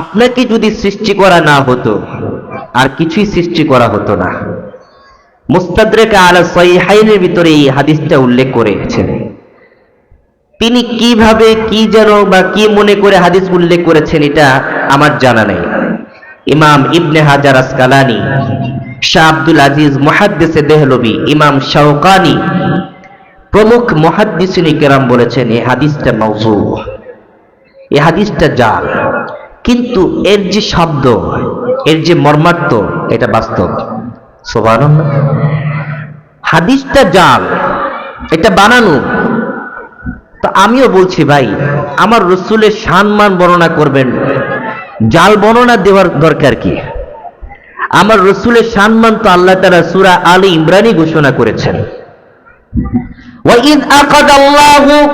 আপনাকে যদি সৃষ্টি করা না হতো, আর কিছুই সৃষ্টি করা হতো না। মুস্তাদরেক আলা সহিহাইনের ভিতরে এই হাদিসটা উল্লেখ করেছেন। তিনি কীভাবে, কি যেন বা কি মনে করে হাদিস উল্লেখ করেছেন, এটা আমার জানা নেই। ইমাম ইবনে হাজার আসকালানি, শাহ আব্দুল আজিজ মুহাদ্দিসে দেহলবি, ইমাম শাওকানি প্রমুখ মুহাদ্দিসিনী কেরাম বলেছেন এই হাদিসটা মৌজু এই হাদিসটা জাল। কিন্তু এর যে শব্দ, এর যে মর্মার্থ, এটা বাস্তব। সুবহানাল্লাহ। হাদিসটা জাল, এটা বানানো। তো আমিও বলছি, ভাই, আমার রসুলের সম্মান বর্ণনা করবেন, জাল বর্ণনা দেওয়ার দরকার কি? আমার রসুলের সম্মান তো আল্লাহ তারা সুরা আলী ইমরানি ঘোষণা করেছেন। وَإِذْ أَخَذَ اللَّهُ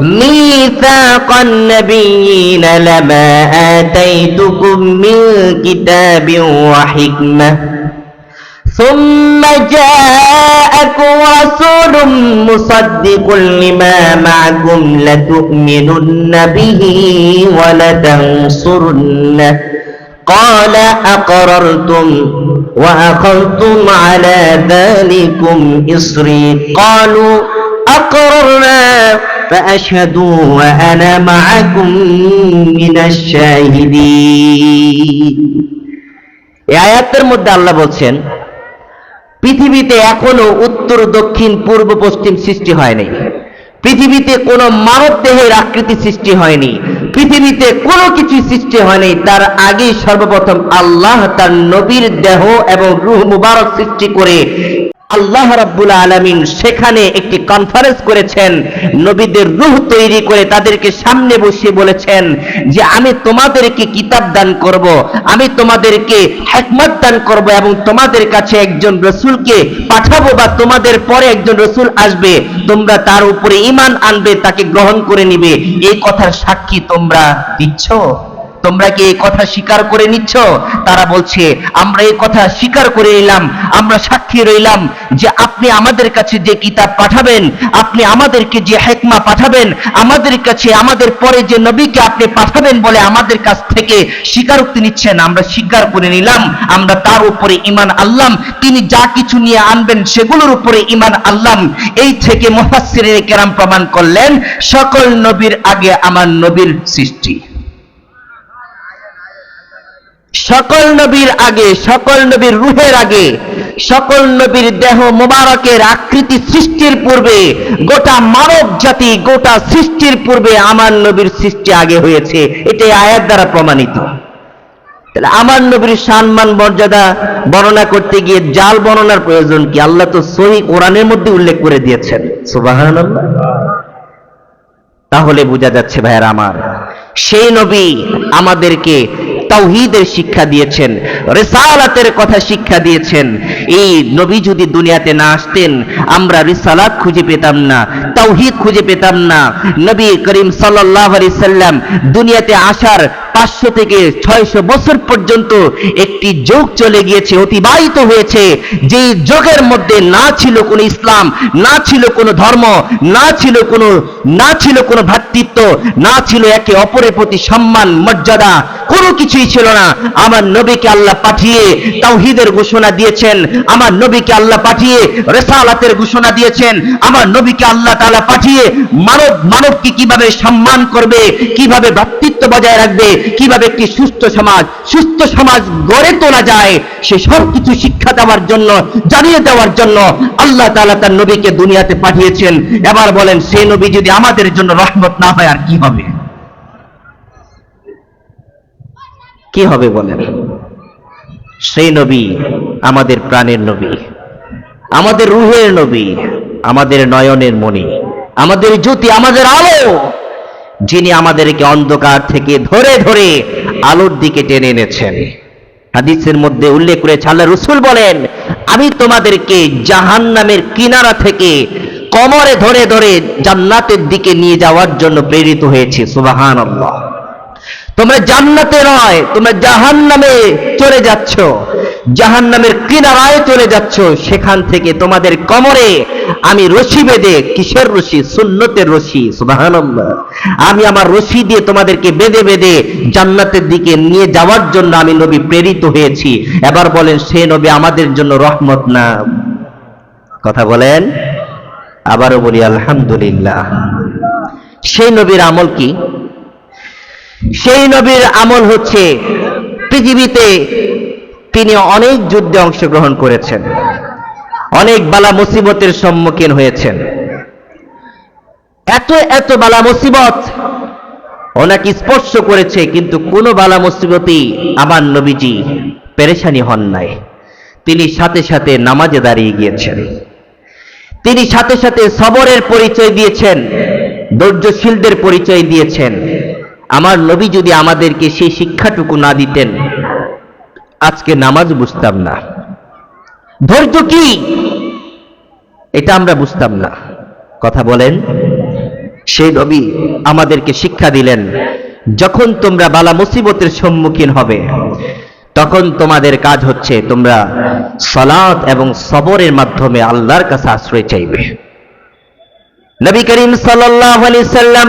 مِيثَاقَ النَّبِيِّينَ لَمَا آتَيْتُكُم مِّن كِتَابٍ وَحِكْمَةٍ ثم جاءكم رسول مصدق لما معكم لتؤمنن به ولتنصرنه قال أقررتم وأخذتم على ذلكم إصري قالوا أقررنا فأشهدوا وأنا معكم من الشاهدين এই আয়াতের মধ্যে আল্লাহ বলছেন পৃথিবীতে এখনো উত্তর দক্ষিণ পূর্ব পশ্চিম সৃষ্টি হয়নি পৃথিবীতে কোনো মানব দেহের আকৃতি সৃষ্টি হয়নি পৃথিবীতে কোনো কিছু সৃষ্টি হয়নি তার আগেই সর্বপ্রথম আল্লাহ তার নবীর দেহ এবং রুহ মুবারক সৃষ্টি করে আল্লাহ রাব্বুল আলামিন সেখানে একটি কনফারেন্স করেছেন। নবীদের রূহ তৈরি করে তাদেরকে সামনে বসিয়ে বলেছেন যে, আমি তোমাদেরকে কিতাব দান করব, আমি তোমাদেরকে হেকমত দান করব এবং তোমাদের কাছে একজন রসুলকে পাঠাবো বা তোমাদের পরে একজন রসুল আসবে, তোমরা তার উপরে ইমান আনবে, তাকে গ্রহণ করে নিবে। এই কথার সাক্ষী তোমরা দিচ্ছ? তোমরা কি এই কথা স্বীকার করে নিচ্ছ? তারা বলছে, আমরা এই কথা স্বীকার করে নিলাম, আমরা সাক্ষী রইলাম যে আপনি আমাদের কাছে যে কিতাব পাঠাবেন, আপনি আমাদেরকে যে হেকমা পাঠাবেন, আমাদের কাছে আমাদের পরে যে নবীকে আপনি পাঠাবেন বলে আমাদের কাছ থেকে স্বীকারোক্তি নিচ্ছেন, আমরা স্বীকার করে নিলাম, আমরা তার উপরে ইমান আল্লাম তিনি যা কিছু নিয়ে আনবেন সেগুলোর উপরে ইমান আল্লাম এই থেকে মুফাসসিরে কেরাম প্রমাণ করলেন, সকল নবীর আগে আমার নবীর সৃষ্টি। সকল নবীর আগে, সকল নবীর রূহের আগে, সকল নবীর দেহ মোবারকের আকৃতি সৃষ্টির পূর্বে, গোটা মানব জাতি, গোটা সৃষ্টির পূর্বে আমার নবীর সৃষ্টি আগে হয়েছে। এটাই আয়াত দ্বারা প্রমাণিত। তাহলে আমার নবীর সম্মান, মর্যাদা বর্ণনা করতে গিয়ে জাল বর্ণনার প্রয়োজন কি? আল্লাহ তো সহি কোরআনের মধ্যে উল্লেখ করে দিয়েছেন। সুবহানাল্লাহ। তাহলে বোঝা যাচ্ছে ভাইয়ার আমার, সেই নবী আমাদেরকে তাওহীদের শিক্ষা দিয়েছেন। রিসালাতের কথা শিক্ষা দিয়েছেন। এই নবী যদি দুনিয়াতে না আসতেন, আমরা রিসালাত খুঁজে পেতাম না, তাওহীদ খুঁজে পেতাম না। নবী করিম সাল্লাল্লাহু আলাইহি সাল্লাম দুনিয়াতে আসার পাঁচশো থেকে ছয়শো বছর পর্যন্ত একটি যুগ চলে গিয়েছে, অতিবাহিত হয়েছে। যেই যুগের মধ্যে না ছিল কোনো ইসলাম, না ছিল কোনো ধর্ম, না ছিল কোনো, না ছিল কোনো ভ্রাতৃত্ব, না ছিল একে অপরের প্রতি সম্মান, মর্যাদা, কোনো কিছুই ছিল না। আমার নবীকে আল্লাহ পাঠিয়ে তাওহীদের ঘোষণা দিয়েছেন। আমার নবীকে আল্লাহ পাঠিয়ে রেসালাতের ঘোষণা দিয়েছেন। আমার নবীকে আল্লাহ তাআলা পাঠিয়ে মানব, মানবকে কীভাবে সম্মান করবে, কীভাবে ভ্রাতৃত্ব বজায় রাখবে, কীভাবে একটি সুস্থ সমাজ সুস্থ সমাজ গড়ে তোলা যায়, সে সব কিছু শিক্ষা দেওয়ার জন্য, জানিয়ে দেওয়ার জন্য আল্লাহ তাআলা তার নবীকে দুনিয়াতে পাঠিয়েছেন। এবার বলেন সেই নবী যদি আমাদের জন্য রহমত না হয়, আর কি হবে? কি হবে বলেন? সেই নবী আমাদের প্রাণের নবী, আমাদের রুহের নবী, আমাদের নয়নের মণি, আমাদের জ্যোতি, আমাদের আলো, যিনি আমাদেরকে অন্ধকার থেকে ধরে ধরে আলোর দিকে টেনে এনেছেন। হাদিসের মধ্যে উল্লেখ করেছে, আল্লাহ রসুল বলেন, আমি তোমাদেরকে জাহান নামের কিনারা থেকে কমরে ধরে ধরে জান্নাতের দিকে নিয়ে যাওয়ার জন্য প্রেরিত হয়েছি সুবাহান তোমরা জান্নাতে নয়, তোমরা জাহান নামে চলে যাচ্ছ। জাহান নামের কিনারায় চলে যাচ্ছ। সেখান থেকে তোমাদের কমরে আমি রশি বেঁধে, কিসের রশি? সুন্নতের রশি আমি আমার রশি দিয়ে তোমাদেরকে বেঁধে বেঁধে জান্নাতের দিকে নিয়ে যাওয়ার জন্য আমি নবী প্রেরিত হয়েছি। এবার বলেন, সে নবী আমাদের জন্য রহমত না? কথা বলেন। আবারও বলি, আলহামদুলিল্লাহ। সেই নবীর আমল কি? সেই নবীর আমল হচ্ছে পৃথিবীতে তিনি অনেক যুদ্ধে অংশগ্রহণ করেছেন। অনেক বালা মুসিবতের সম্মুখীন হয়েছেন। এত এত বালা মুসিবত ওনাকে স্পর্শ করেছে, কিন্তু কোনো বালা মুসিবতই আমার নবীজি পেরেশানি হন নাই। তিনি সাথে সাথে নামাজে দাঁড়িয়ে গিয়েছেন। তিনি সাথে সাথে সবরের পরিচয় দিয়েছেন, ধৈর্যশীলদের পরিচয় দিয়েছেন। আমার নবী যদি আমাদেরকে সেই শিক্ষাটুকু না দিতেন, আজকে নামাজ বুঝতাম না। ধৈর্য কি? এটা আমরা বুঝতাম না। কথা বলেন, সেই নবী আমাদেরকে শিক্ষা দিলেন, যখন তোমরা বালা মুসিবতের সম্মুখীন হবে, তখন তোমাদের কাজ হচ্ছে তোমরা সলাৎ এবং সবরের মাধ্যমে আল্লাহর কাছে আশ্রয় চাইবে। নবী করিম সাল্লাম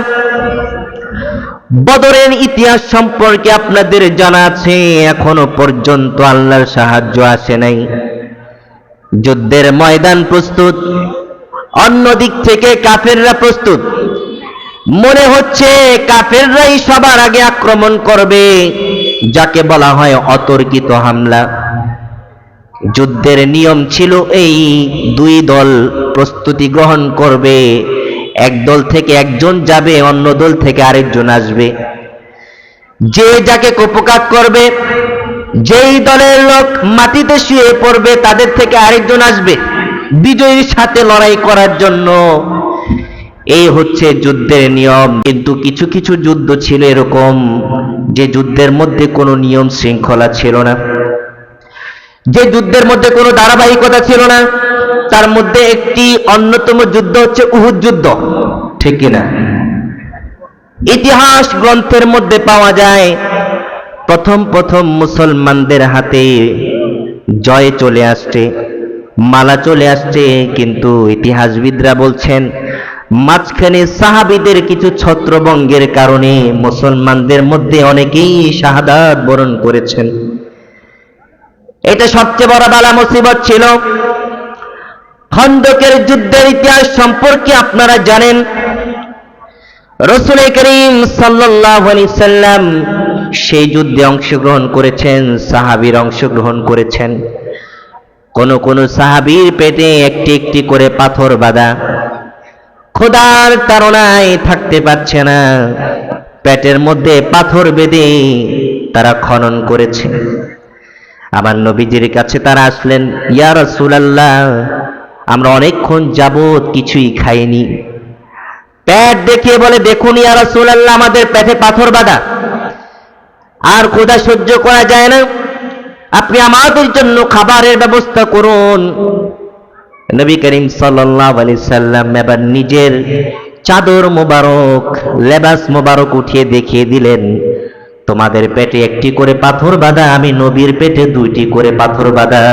বদরের ইতিহাস সম্পর্কে আপনাদের জানা আছে, এখনও পর্যন্ত আল্লাহর সাহায্য আসে নাই। যুদ্ধের ময়দান প্রস্তুত, অন্য দিক থেকে কাফেররা প্রস্তুত। মনে হচ্ছে কাফেররাই সবার আগে আক্রমণ করবে, যাকে বলা হয় অতর্কিত হামলা। যুদ্ধের নিয়ম ছিল এই, দুই দল প্রস্তুতি গ্রহণ করবে এক দল থেকে একজন যাবে, অন্য দল থেকে আরেকজন আসবে। যে যাকে কোপকাত করবে, যেই দলের লোক মাটিতে শুয়ে পড়বে, তাদের থেকে আরেকজন আসবে বিজয়ীর সাথে লড়াই করার জন্য। এই হচ্ছে যুদ্ধের নিয়ম। কিন্তু কিছু কিছু যুদ্ধ ছিল এরকম যে যুদ্ধের মধ্যে কোনো নিয়ম শৃঙ্খলা ছিল না। যে যুদ্ধের মধ্যে কোনো ধারাবাহিকতা ছিল না। তার মধ্যে একটি অন্যতম যুদ্ধ হচ্ছে উহুদ যুদ্ধ। ঠিক কিনা? ইতিহাস গ্রন্থের মধ্যে পাওয়া যায়, প্রথম প্রথম মুসলমানদের হাতে জয় চলে আসছে, মালা চলে আসছে, কিন্তু ইতিহাসবিদরা বলছেন, মাঝখানে সাহাবিদের কিছু ছত্রভঙ্গের কারণে মুসলমানদের মধ্যে অনেকেই শাহাদাত বরণ করেছেন। এটা সবচেয়ে বড় বালা মুসিবত ছিল খন্দকের যুদ্ধের ইতিহাস সম্পর্কে আপনারা জানেন। রসুল করিম সাল্লাম সেই যুদ্ধে অংশগ্রহণ করেছেন, সাহাবীর অংশগ্রহণ করেছেন। কোন কোন সাহাবীর পেটে একটি একটি করে পাথর বাঁধা। খোদার তাড়নায় থাকতে পারছে না। পেটের মধ্যে পাথর বেঁধে তারা খনন করেছে। আমার নবীজির কাছে তারা আসলেন, ইয়া রাসূলুল্লাহ আমরা অনেকক্ষণ যাবত কিছুই খাইনি। পেট দেখিয়ে বলে, দেখুন ইয়া রাসূলুল্লাহ, আমাদের পেটে পাথর বাঁধা। আর ক্ষুধা সহ্য করা যায় না। আপনি আমাদের জন্য খাবারের ব্যবস্থা করুন। নবী করিম সাল্লাম এবার নিজের চাদর মোবারক, লেবাস মোবারক উঠিয়ে দেখিয়ে দিলেন, তোমাদের পেটে একটি করে পাথর বাঁধা, আমি নবীর পেটে দুইটি করে পাথর বাঁধা।